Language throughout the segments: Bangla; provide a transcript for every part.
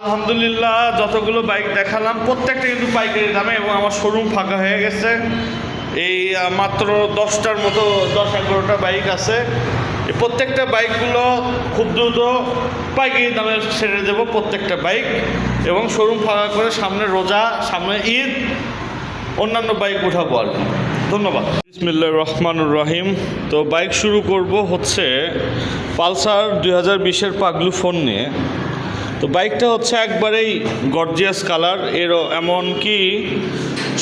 আলহামদুলিল্লাহ, যতগুলো বাইক দেখালাম, প্রত্যেকটা কিন্তু পাইকারি দামে এবং আমার শোরুম ফাঁকা হয়ে গেছে। এই মাত্র দশটার মতো, দশ এগারোটা বাইক আছে। প্রত্যেকটা বাইকগুলো খুব দ্রুত পাইকারি দামে ছেড়ে দেবো প্রত্যেকটা বাইক এবং শোরুম ফাঁকা করে সামনে রোজা, সামনে ঈদ, অন্যান্য বাইক উঠাবো আর। ধন্যবাদ। বিসমিল্লা রহমানুর রহিম। তো বাইক শুরু করব হচ্ছে পালসার দুই হাজার বিশের পাগলু ফোন নিয়ে। তো বাইকটা হচ্ছে একবারেই গর্জিয়াস কালার এরও এমনকি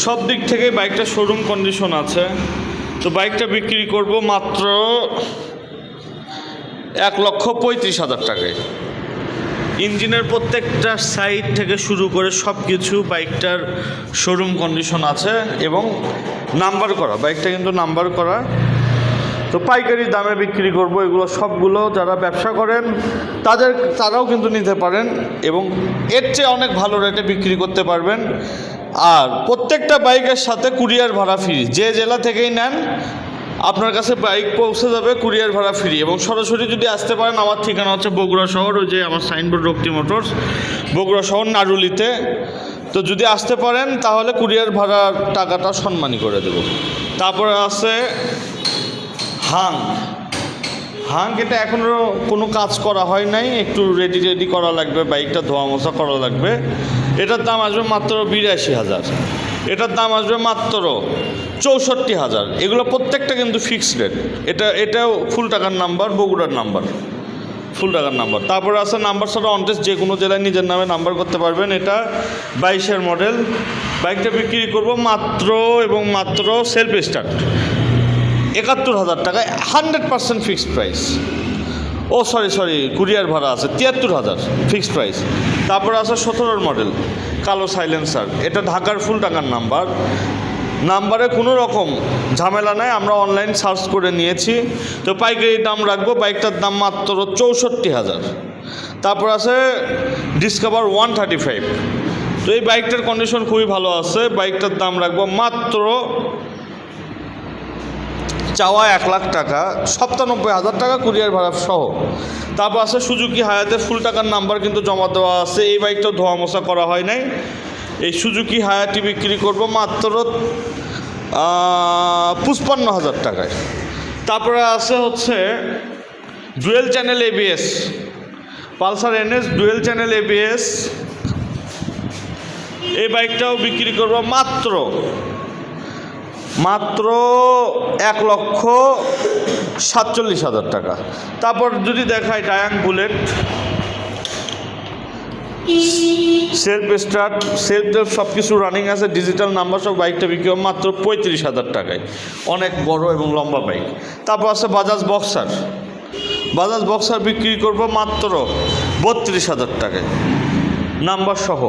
সব দিক থেকে বাইকটা শোরুম কন্ডিশন আছে। তো বাইকটা বিক্রি করব মাত্র এক লক্ষ পঁয়ত্রিশ হাজার টাকায়। ইঞ্জিনের প্রত্যেকটা সাইড থেকে শুরু করে সব কিছু বাইকটার শোরুম কন্ডিশন আছে এবং নাম্বার করা। বাইকটা কিন্তু নাম্বার করা। তো পাইকারি দামে বিক্রি করব, এগুলো সবগুলো যারা ব্যবসা করেন, তাদের, তারাও কিন্তু নিতে পারেন এবং এর চেয়ে অনেক ভালো রেটে বিক্রি করতে পারবেন। আর প্রত্যেকটা বাইকের সাথে কুরিয়ার ভাড়া ফ্রি যে জেলা থেকেই নেন, আপনার কাছে বাইক পৌঁছে যাবে কুরিয়ার ভাড়া ফ্রি এবং সরাসরি যদি আসতে পারেন, আমার ঠিকানা হচ্ছে বগুড়া শহর, ওই যে আমার সাইনবোর্ড রক্তি মোটরস বগুড়া শহর, নারুলিতে। তো যদি আসতে পারেন, তাহলে কুরিয়ার ভাড়ার টাকাটা সম্মানী করে দেব। তারপরে আছে হাং। হাং এটা এখনও কোনো কাজ করা হয় নাই, একটু রেডি রেডি করা লাগবে, বাইকটা ধোয়া মোছা করা লাগবে। এটার দাম আসবে মাত্র বিরাশি হাজার। এটার দাম আসবে মাত্র চৌষট্টি হাজার। এগুলো প্রত্যেকটা কিন্তু ফিক্সড রেট এটা, এটাও ফুল টাকার নাম্বার, বগুড়ার নাম্বার। ফুল টাকার নাম্বার। তারপরে আছে নাম্বার ছাড়া অনটেস্ট যে কোনো জেলায় নিজের নামে নাম্বার করতে পারবেন। এটা বাইশের মডেল বাইকটা বিক্রি করব মাত্র এবং মাত্র সেলফ স্টার্ট একাত্তর হাজার টাকায় হান্ড্রেড পার্সেন্ট ফিক্সড প্রাইস ও সরি সরি কুরিয়ার ভাড়া আছে, তিয়াত্তর হাজার ফিক্সড প্রাইস তারপরে আছে সতেরোর মডেল কালো সাইলেন্সার এটা ঢাকার ফুল টাকার নাম্বার নাম্বারে কোনো রকম ঝামেলা নাই, আমরা অনলাইন সার্চ করে নিয়েছি। তো পাইকারি দাম রাখব, বাইকটার দাম মাত্র চৌষট্টি হাজার। তারপর আছে ডিসকভার ওয়ান থার্টি ফাইভ তো এই বাইকটার কন্ডিশন খুবই ভালো আছে, বাইকটার দাম রাখব মাত্র চাওয়া এক লাখ টাকা সপ্তানব্বই হাজার টাকা কুরিয়ার ভাড়া সহ। তারপর আছে সুজুকি হায়াতের ফুল টাকার নাম্বার কিন্তু জমা দেওয়া আছে, এই বাইকটা ধোয়া মোছা করা হয় নাই। এই সুজুকি হায়াটি বিক্রি করব মাত্র পঁচপান্ন হাজার টাকায়। তারপরে আছে হচ্ছে dual channel ABS Pulsar NS dual channel ABS এই বাইকটাও বিক্রি করব মাত্র মাত্র এক লক্ষ সাতচল্লিশ হাজার টাকা। তারপর যদি দেখায় ডায়াং বুলেট সেলফ স্টার্ট সেলফ টেলফ সব কিছু রানিং আছে ডিজিটাল নাম্বার সব বাইকটা বিক্রি হবে মাত্র পঁয়ত্রিশ হাজার টাকায়। অনেক বড় এবং লম্বা বাইক তারপর আছে বাজাজ বক্সার বাজাজ বক্সার বিক্রি করব মাত্র বত্রিশ হাজার টাকায়। নাম্বার সহ।